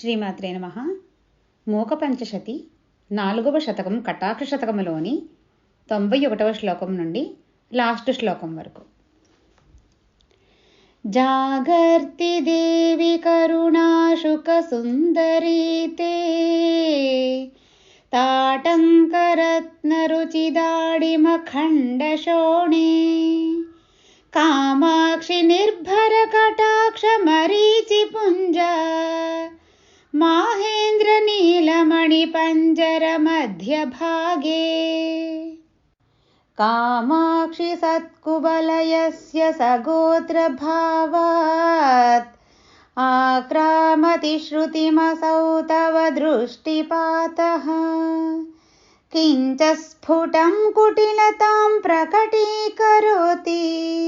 శ్రీమాత్రే నమ. మూకపంచశతి నాలుగవ శతకం కటాక్ష శతకములోని తొంభై ఒకటవ శ్లోకం నుండి లాస్ట్ శ్లోకం వరకు. జాగర్తి దేవి కరుణాశుక సుందరీతే తాటంకరత్నరుచిదాడిమఖండశోణే కామాక్షి నిర్భర కటాక్ష మరీచి పుంజ माहेन्द्रनीलमणिपञ्जरमध्यभागे। कामाक्षि सत्कुवलयस्य सगोत्रभावात् आक्रामतिश्रुतिमसौ तव दृष्टिपातः। किञ्च स्फुटं कुटिलतां प्रकटीकरोति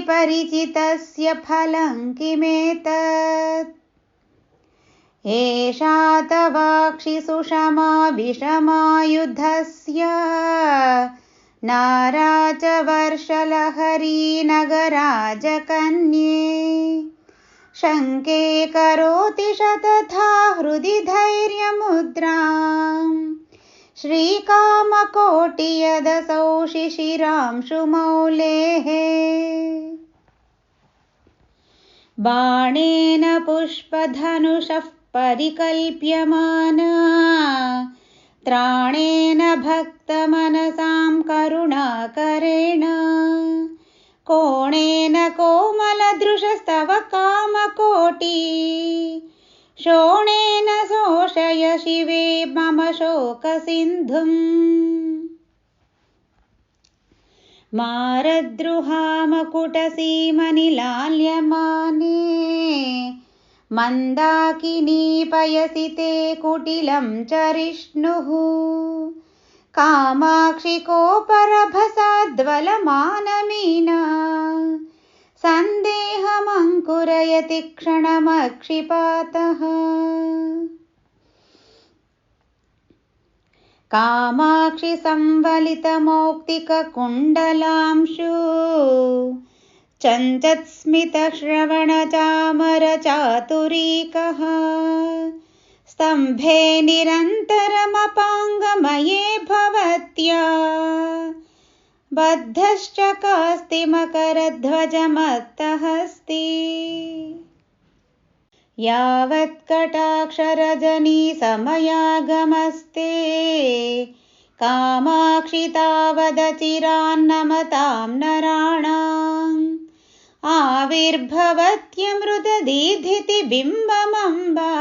परिचितस्य फलं किमेतत्? एषा तवाक्षि सुषमा विषमायुधस्य नारा च वर्षलहरी नगराजकन्ये शङ्के करोति शतथा हृदि धैर्यमुद्राम् श्रीकामकोटि यदसौ शिशिरांशुमौलेः। बाणेन पुष्पधनुषः परिकल्प्यमाना। त्राणेन भक्तमनसां करुणाकरेण। कोणेन कोमलदृशस्तव कामकोटि। शोणेन शोषय शिवे मम शोकसिन्धुम्। मारद्रुहामकुटसीमनिलाल्यमाने मन्दाकिनीपयसि ते कुटिलं चरिष्णुः। कामाक्षि कोपरभसाद्वलमानमीना सन्देहमङ्कुरयति क्षणमक्षिपातः कामाक्षि संवलितमौक्तिककुण्डलांशु चञ्चत्स्मितश्रवणचामरचातुरीकः स्तम्भे निरन्तरमपाङ्गमये भवत्या। बद्धश्च कास्ति मकरध्वजमत्तहस्ति यावत्कटाक्षरजनीसमयागमस्ते कामाक्षि तावदचिरान्नमतां नराणाम्। आविर्भवत्यमृतदीधितिबिम्बमम्बा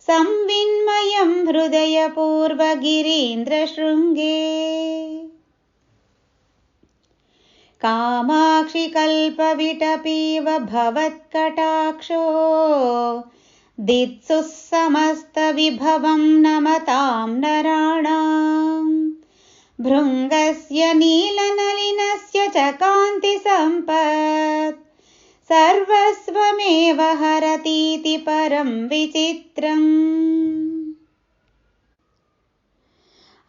संविन्मयं हृदयपूर्वगिरीन्द्रशृङ्गे कामाक्षि कल्पविटपीव भवत्कटाक्षो। दित्सुः समस्तविभवं नमतां नराणाम् भृङ्गस्य नीलनलिनस्य च कान्तिसम्पत्। सर्वस्वमेव हरतीति परं विचित्रम्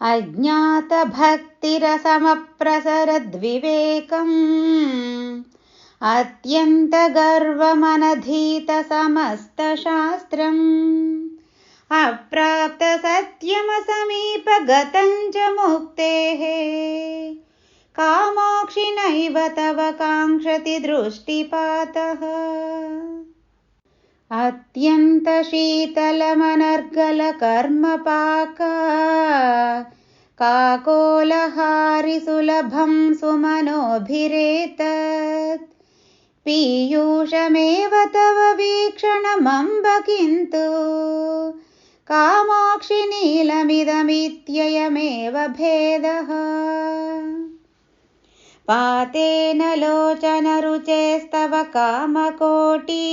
अज्ञातभक्तिरसमप्रसरद्विवेकम्। अत्यन्तगर्वमनधीतसमस्तशास्त्रम्। अप्राप्तसत्यमसमीपगतं च मुक्तेः। कामाक्षि नैव तव काङ्क्षति दृष्टिपातः अत्यन्तशीतलमनर्गलकर्मपाका। काकोलहारिसुलभं सुमनोभिरेतत् पीयूषमेव तव वीक्षणमम्ब किन्तु कामाक्षि नीलमिदमित्ययमेव भेदः। पातेन लोचनरुचेस्तव कामकोटी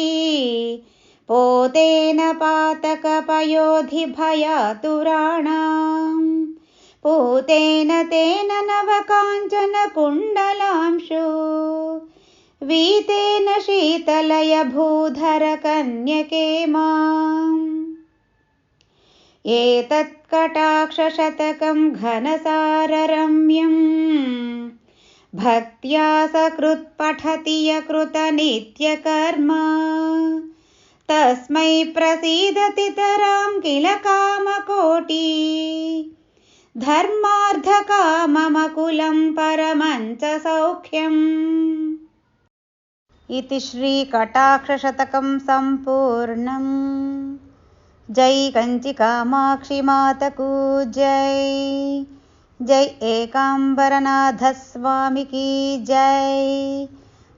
पोतेन पातकपयोधिभयातुराणाम्। पूतेन तेन नवकाञ्चनकुण्डलांशु। वीतेन शीतलय भूधरकन्यके माम् एतत्कटाक्षशतकं घनसाररम्यम्। भक्त्या सकृत्पठति यकृतनित्यकर्मा तस्मै प्रसीदतितरां किल कामकोटि? धर्मार्धकाममकुलं परमञ्च सौख्यम् इति श्रीकटाक्षशतकं सम्पूर्णम्। जै कञ्चिकामाक्षि मातकू जय जय एकाम्बरनाथस्वामिकी जय